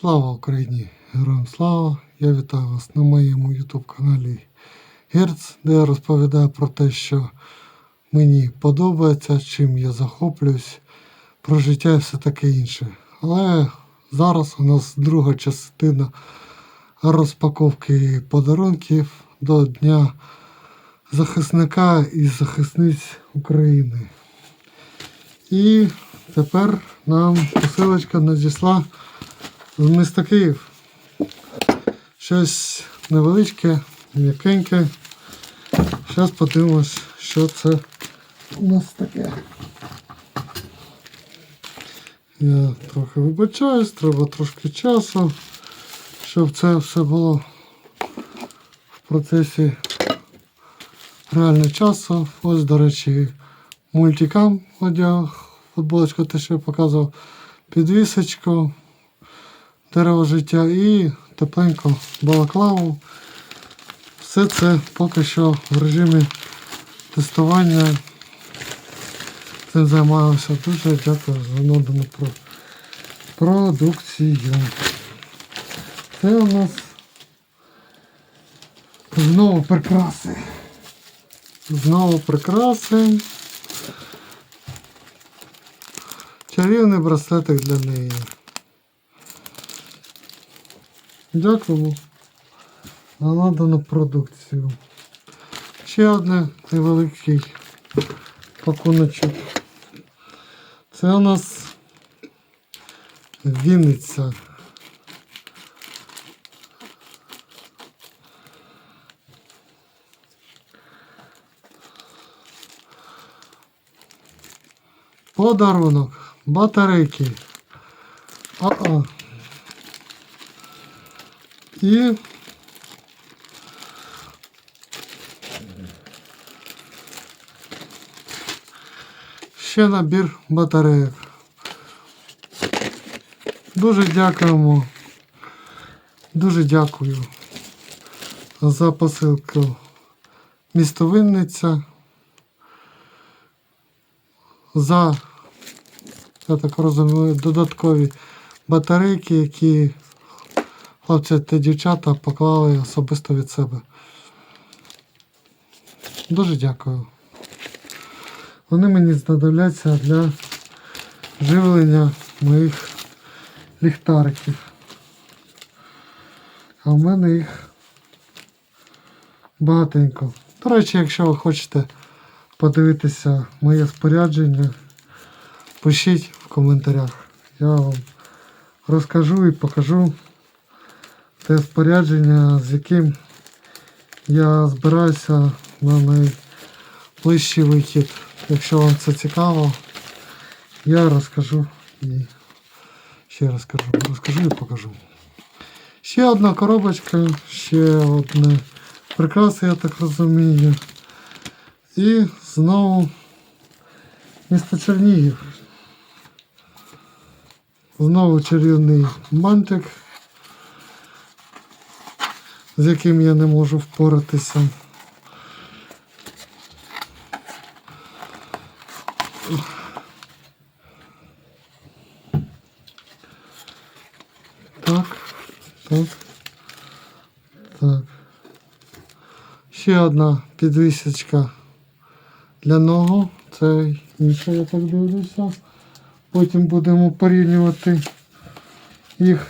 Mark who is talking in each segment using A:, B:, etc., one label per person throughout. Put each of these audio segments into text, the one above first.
A: Слава Україні! Героям слава! Я вітаю вас на моєму YouTube каналі Герц, де я розповідаю про те, що мені подобається, чим я захоплююсь, про життя і все таке інше. Але зараз у нас друга частина розпаковки подарунків до Дня захисника і захисниць України. І тепер нам посилочка надійшла з міста Київ. Щось невеличке, м'якеньке. Зараз подивимось, що це у нас таке. Я трохи вибачаюсь, треба трошки часу, щоб це все було в процесі реально часу. Ось, до речі, мультикам одяг, футболочку, те, що я показував, підвісочку, дерево життя і тепленько балаклаву. Все це поки що в режимі тестування. Цим займаюся. Дуже дякую за надану про продукцію. Це у нас знову прикраси. Знову прикраси. Чарівний браслетик для неї. Дякуємо за надану продукцію. Ще одне невеликий пакуночок. Це у нас Вінниця. Подарунок. Батарейки. А-а. І ще набір батарейок. Дуже дякуємо. Дуже дякую за посилку місто Винниця. За, я так розумію, додаткові батарейки, які хлопці та дівчата поклали особисто від себе. Дуже дякую. Вони мені знадобляться для живлення моїх ліхтариків. А в мене їх багатенько. До речі, якщо ви хочете подивитися моє спорядження, пишіть в коментарях. Я вам розкажу і покажу те спорядження, з яким я збираюся на найближчий вихід. Якщо вам це цікаво, я розкажу і ще розкажу. Розкажу і покажу. Ще одна коробочка, ще одне прикраси, я так розумію. І знову місто Чернігів. Знову чарівний бантик, з яким я не можу впоратися. Так, так, так. Ще одна підвісочка для ногу. Це інше, я так дивлюся. Потім будемо порівнювати їх.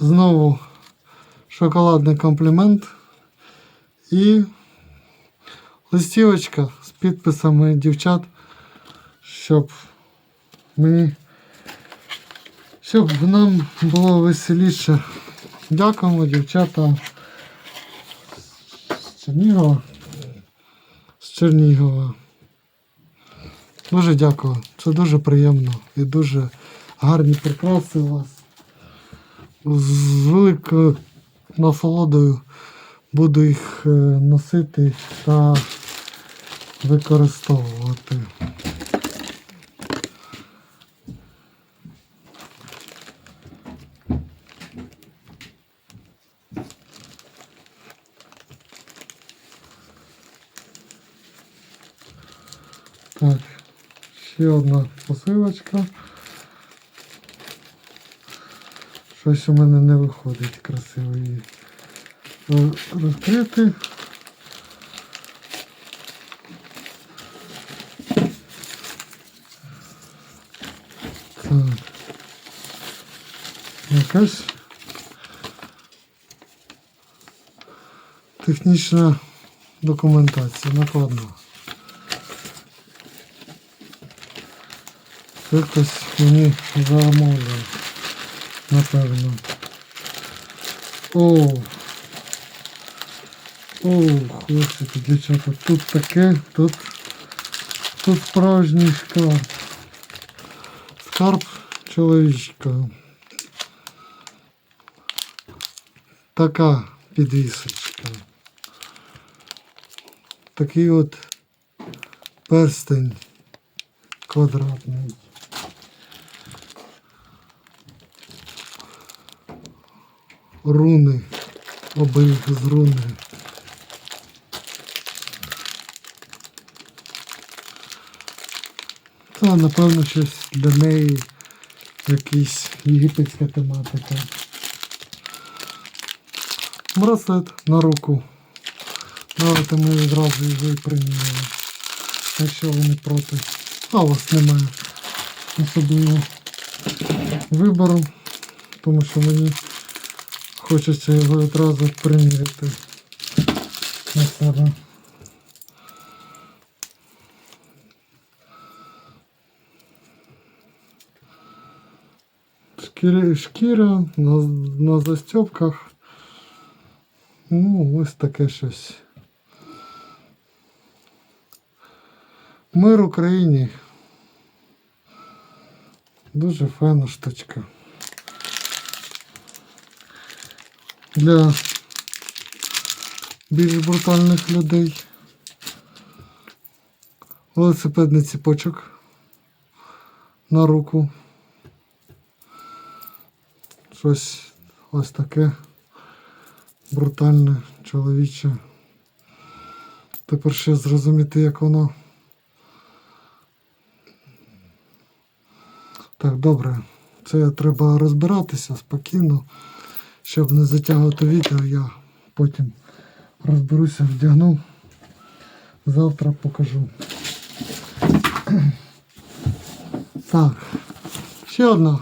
A: Знову шоколадний комплімент. І листівочка з підписами дівчат, щоб мені щоб нам було веселіше. Дякуємо, дівчата з Чернігова. З Чернігова. Дуже дякую. Це дуже приємно і дуже гарні прикраси у вас. З великою насолодою буду їх е, носити та використовувати. Так, ще одна посилочка. Щось у мене не виходить красиво її розкрити. Так. Якась технічна документація накладна. Хтось мені замовляв, напевно. О! О, хлопчики, дівчата, тут таке, тут, тут справжній шкарб. Скарб чоловічка. Така підвісочка. Такий от перстень квадратний. Руни. Оберіг з руни. Та, напевно, щось для неї якась єгипетська тематика. Браслет на руку. Давайте ми відразу його і приміряємо. Якщо ви не проти. А у вас немає особливо вибору, тому що мені хочеться його відразу приміряти на себе. Шкіра на, на застьопках. Ну, ось таке щось. Мир Україні. Дуже файна штучка. Для більш брутальних людей. Велосипедний ціпочок на руку. Щось ось таке брутальне, чоловіче. Тепер ще зрозуміти, як воно. Так, добре. Це треба розбиратися спокійно, щоб не затягувати відео, я потім розберуся, вдягну. Завтра покажу. Так, ще одна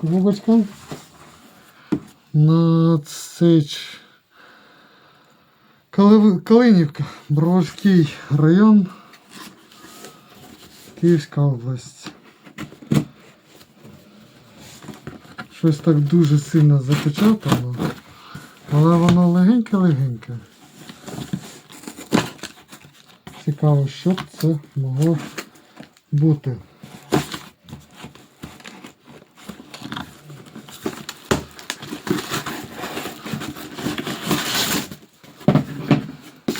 A: коробочка. Кали- Калинівка, Броварський район, Київська область. Щось так дуже сильно запечатано, але воно легеньке-легеньке. Цікаво, що б це могло бути.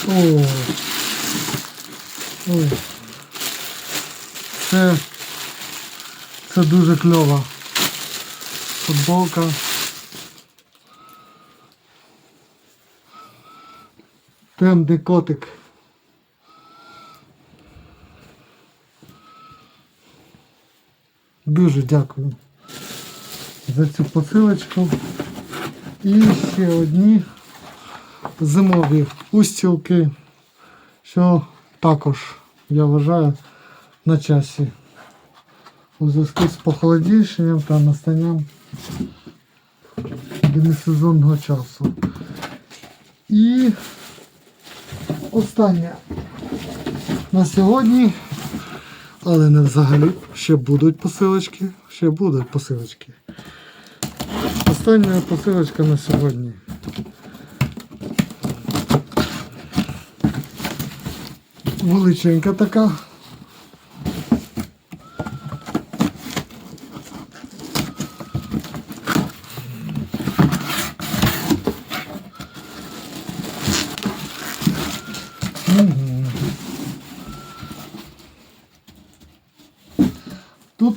A: О, ой. Це, це дуже кльова футболка. Темний котик. Дуже дякую за цю посилочку. І ще одні зимові устілки, що також, я вважаю, на часі. У зв'язку з похолодішенням та настанням демісезонного часу. І останнє на сьогодні, але не взагалі, ще будуть посилочки, ще будуть посилочки. Остання посилочка на сьогодні. Величенька така.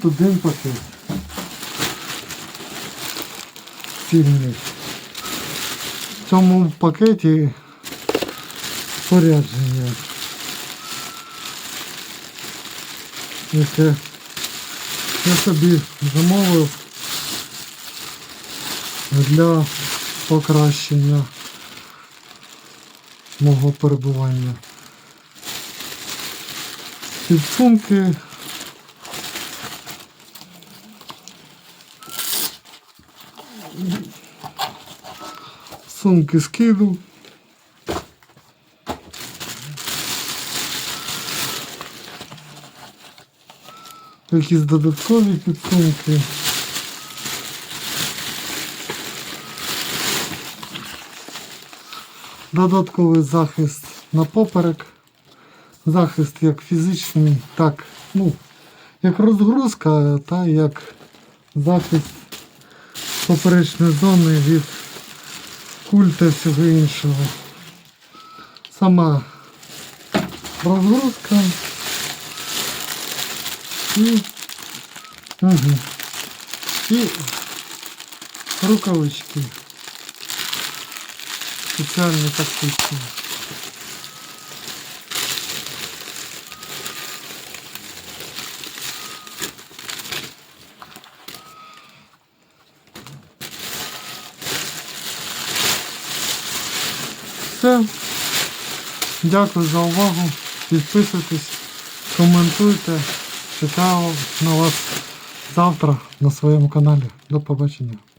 A: Один пакет. Сильний. В цьому пакеті спорядження. яке я собі замовив для покращення мого перебування. Підсумки. Сумки скиду. Якісь додаткові підсумки. Додатковий захист на поперек. Захист як фізичний, так, ну, як розгрузка, та як захист поперечної зони від куль та всього іншого. Сама розгрузка. І, угу. і рукавички. Спеціальні тактичні. Все. Дякую за увагу. Підписуйтесь, коментуйте. Чекаю на вас завтра на своєму каналі. До побачення.